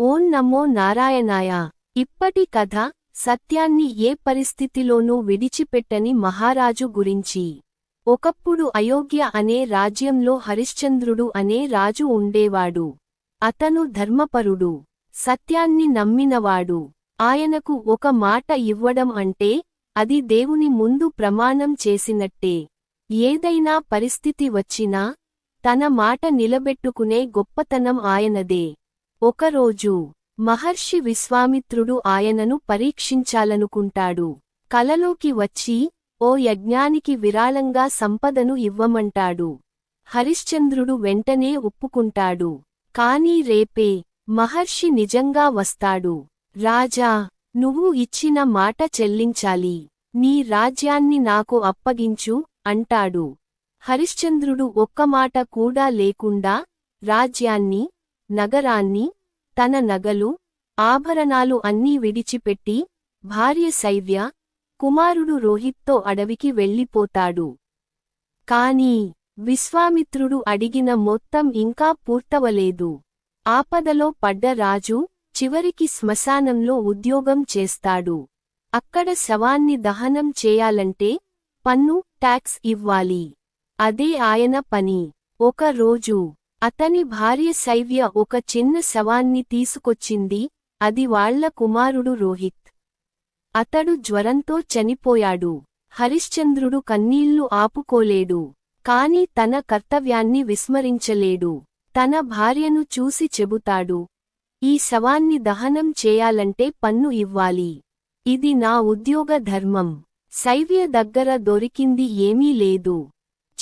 ఓం నమో నారాయణాయ. ఇప్పటి కథ సత్యాన్ని ఏ పరిస్థితిలోనూ విడిచిపెట్టని మహారాజు గురించి. ఒకప్పుడు అయోగ్య అనే రాజ్యంలో హరిశ్చంద్రుడు అనే రాజు ఉండేవాడు. అతను ధర్మపరుడు. సత్యాన్ని నమ్మినవాడు. ఆయనకు ఒక మాట ఇవ్వడం అంటే అది దేవుని ముందు ప్రమాణం చేసినట్టే. ఏదైనా పరిస్థితి వచ్చినా తన మాట నిలబెట్టుకునే గొప్పతనం ఆయనదే. ఒకరోజు మహర్షి విశ్వామిత్రుడు ఆయనను పరీక్షించాలనుకుంటాడు. కలలోకి వచ్చి ఓ యజ్ఞానికి విరాళంగా సంపదను ఇవ్వమంటాడు. హరిశ్చంద్రుడు వెంటనే ఒప్పుకుంటాడు. కాని రేపే మహర్షి నిజంగా వస్తాడు. రాజా నువ్వు ఇచ్చిన మాట చెల్లించాలి. నీ రాజ్యాన్ని నాకు అప్పగించు అంటాడు. హరిశ్చంద్రుడు ఒక్క మాట కూడా లేకుండా రాజ్యాన్ని నగరాన్ని తన నగలు ఆభరణాలు అన్నీ విడిచిపెట్టి భార్య శైవ్య కుమారుడు రోహిత్తో అడవికి వెళ్ళిపోతాడు. కాని విశ్వామిత్రుడు అడిగిన మొత్తం ఇంకా పూర్తవలేదు. ఆపదలో పడ్డ రాజు చివరికి శ్మశానంలో ఉద్యోగం చేస్తాడు. అక్కడ శవాన్ని దహనం చేయాలంటే పన్ను ట్యాక్స్ ఇవ్వాలి. అదే ఆయన పని. ఒక రోజు అతని భార్య శైవ్య ఒక చిన్న శవాన్ని తీసుకొచ్చింది అది వాళ్ళ కుమారుడు రోహిత్. అతడు జ్వరంతో చనిపోయాడు. హరిశ్చంద్రుడు కన్నీళ్ళు ఆపుకోలేడు. కాని తన కర్తవ్యాన్ని విస్మరించలేడు. తన భార్యను చూసి చెబుతాడు ఈ శవాన్ని దహనం చేయాలంటే పన్ను ఇవ్వాలి. ఇది నా ఉద్యోగ ధర్మం. శైవ్య దగ్గర దొరికింది ఏమీ లేదు.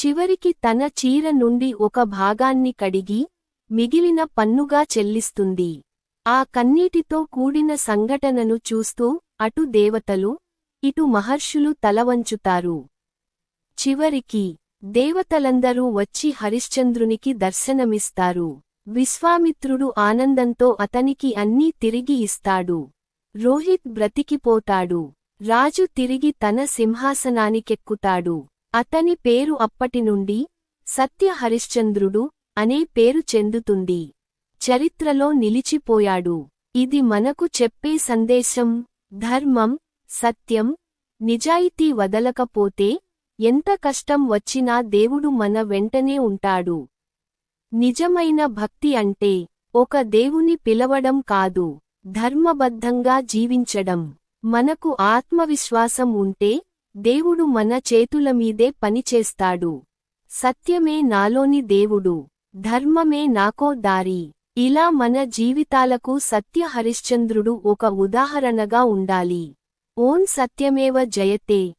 చివరికి తన చీర నుండి ఒక భాగాన్ని కడిగి మిగిలిన పన్నుగా చెల్లిస్తుంది. ఆ కన్నీటితో కూడిన సంఘటనను చూస్తూ అటు దేవతలు ఇటు మహర్షులు తలవంచుతారు. చివరికి దేవతలందరూ వచ్చి హరిశ్చంద్రునికి దర్శనమిస్తారు. విశ్వామిత్రుడు ఆనందంతో అతనికి అన్నీ తిరిగి ఇస్తాడు. రోహిత్ బ్రతికిపోతాడు. రాజు తిరిగి తన సింహాసనానికెక్కుతాడు. అతని పేరు అప్పటినుండి సత్య హరిశ్చంద్రుడు అనే పేరు చెందుతుంది. చరిత్రలో నిలిచిపోయాడు. ఇది మనకు చెప్పే సందేశం ధర్మం సత్యం నిజాయితీ వదలకపోతే ఎంత కష్టం వచ్చినా దేవుడు మన వెంటనే ఉంటాడు. నిజమైన భక్తి అంటే ఒక దేవుని పిలవడం కాదు ధర్మబద్ధంగా జీవించడం. మనకు ఆత్మవిశ్వాసం ఉంటే దేవుడు మన చేతులమీదే పనిచేస్తాడు. సత్యమే నాలోని దేవుడు. ధర్మమే నాకో దారి. ఇలా మన జీవితాలకు సత్య హరిశ్చంద్రుడు ఒక ఉదాహరణగా ఉండాలి. ఓం సత్యమేవ జయతే.